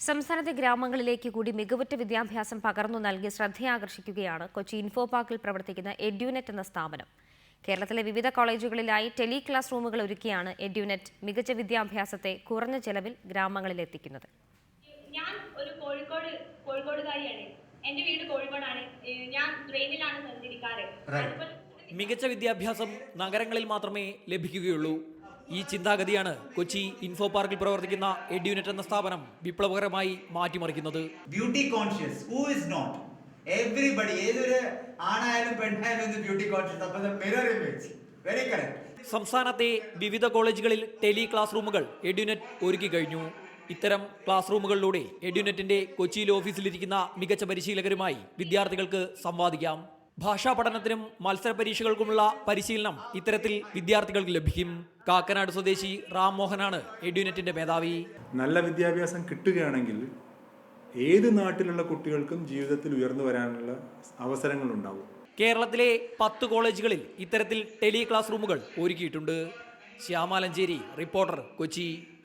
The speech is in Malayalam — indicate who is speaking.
Speaker 1: സംസ്ഥാനത്തെ ഗ്രാമങ്ങളിലേക്ക് കൂടി മികവുറ്റ വിദ്യാഭ്യാസം പകർന്നു നൽകി ശ്രദ്ധയാകർഷിക്കുകയാണ് കൊച്ചി ഇൻഫോ പാർക്കിൽ പ്രവർത്തിക്കുന്ന എഡ്യൂനെറ്റ് എന്ന സ്ഥാപനം. കേരളത്തിലെ വിവിധ കോളേജുകളിലായി ടെലി ക്ലാസ് റൂമുകൾ ഒരുക്കിയാണ് എഡ്യൂനെറ്റ് മികച്ച വിദ്യാഭ്യാസത്തെ കുറഞ്ഞ ചെലവിൽ ഗ്രാമങ്ങളിൽ എത്തിക്കുന്നത്
Speaker 2: ഞാൻ ഒരു കോഴിക്കോട് കോഴിക്കോടുകാരിയാണ്. എന്റെ വീട് കോഴിക്കോടാണ്. ഞാൻ ട്രെയിനിലാണ് സഞ്ചരിക്കാറ് അതുപോലെ
Speaker 3: മികച്ച വിദ്യാഭ്യാസം നഗരങ്ങളിൽ മാത്രമേ ലഭിക്കുകയുള്ളൂ. ഈ ചിന്താഗതിയാണ് കൊച്ചി ഇൻഫോ പാർക്കിൽ പ്രവർത്തിക്കുന്ന എഡ്യൂനെറ്റ് എന്ന സ്ഥാപനം വിപ്ലവകരമായി മാറ്റിമറിക്കുന്നത്.
Speaker 4: Beauty conscious who is not everybody ഏതൊരു ആണായാലും പെണ്ണായാലും beauty conscious mirror image very correct
Speaker 3: സംസ്ഥാനത്തെ വിവിധ കോളേജുകളിൽ ടെലി ക്ലാസ് റൂമുകൾ എഡ്യൂനെറ്റ് ഒരുക്കി കഴിഞ്ഞു. ഇത്തരം ക്ലാസ് റൂമുകളിലൂടെ എഡ്യൂനെറ്റിന്റെ കൊച്ചിയിലെ ഓഫീസിലിരിക്കുന്ന മികച്ച പരിശീലകരുമായി വിദ്യാർത്ഥികൾക്ക് സംവാദിക്കാം. ഭാഷാ പഠനത്തിനും മത്സര പരീക്ഷകൾക്കുമുള്ള പരിശീലനം ഇത്തരത്തിൽ വിദ്യാർത്ഥികൾക്ക് ലഭിക്കും. കാക്കനാട് സ്വദേശി റാം മോഹനാണ് എഡ്യൂനെറ്റിന്റെ മേധാവി.
Speaker 5: നല്ല വിദ്യാഭ്യാസം കിട്ടുകയാണെങ്കിൽ ഏത് നാട്ടിലുള്ള കുട്ടികൾക്കും ജീവിതത്തിൽ ഉയർന്നു വരാനുള്ള അവസരങ്ങൾ ഉണ്ടാവും
Speaker 3: കേരളത്തിലെ പത്ത് കോളേജുകളിൽ ഇത്തരത്തിൽ ടെലി ക്ലാസ് റൂമുകൾ ഒരുക്കിയിട്ടുണ്ട്. ശ്യാമാലഞ്ചേരി റിപ്പോർട്ടർ കൊച്ചി.